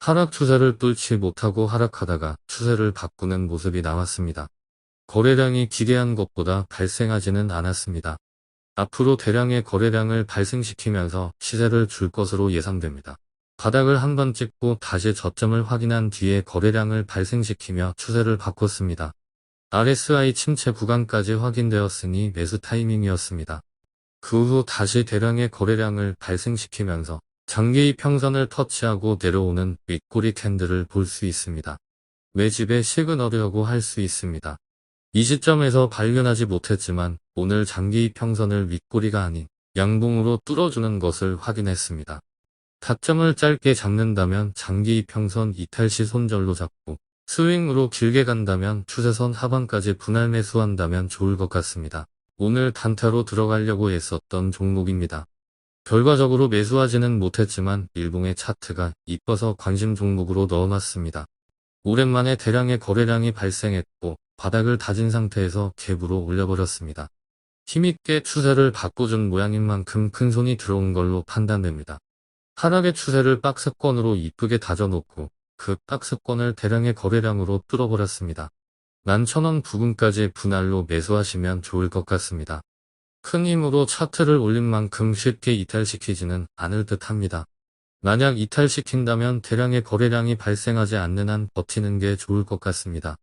하락 추세를 뚫지 못하고 하락하다가 추세를 바꾸는 모습이 나왔습니다. 거래량이 기대한 것보다 발생하지는 않았습니다. 앞으로 대량의 거래량을 발생시키면서 시세를 줄 것으로 예상됩니다. 바닥을 한 번 찍고 다시 저점을 확인한 뒤에 거래량을 발생시키며 추세를 바꿨습니다. RSI 침체 구간까지 확인되었으니 매수 타이밍이었습니다. 그 후 다시 대량의 거래량을 발생시키면서 장기 평선을 터치하고 내려오는 윗꼬리 캔들을 볼 수 있습니다. 매집의 시그널이라고 할 수 있습니다. 이 시점에서 발견하지 못했지만 오늘 장기 평선을 윗꼬리가 아닌 양봉으로 뚫어주는 것을 확인했습니다. 타점을 짧게 잡는다면 장기 평선 이탈 시 손절로 잡고 스윙으로 길게 간다면 추세선 하반까지 분할 매수한다면 좋을 것 같습니다. 오늘 단타로 들어가려고 했었던 종목입니다. 결과적으로 매수하지는 못했지만 일봉의 차트가 이뻐서 관심 종목으로 넣어놨습니다. 오랜만에 대량의 거래량이 발생했고 바닥을 다진 상태에서 갭으로 올려버렸습니다. 힘있게 추세를 바꿔준 모양인 만큼 큰 손이 들어온 걸로 판단됩니다. 하락의 추세를 박스권으로 이쁘게 다져놓고 그 박스권을 대량의 거래량으로 뚫어버렸습니다. 11,000원 부근까지 분할로 매수하시면 좋을 것 같습니다. 큰 힘으로 차트를 올린 만큼 쉽게 이탈시키지는 않을 듯 합니다. 만약 이탈시킨다면 대량의 거래량이 발생하지 않는 한 버티는 게 좋을 것 같습니다.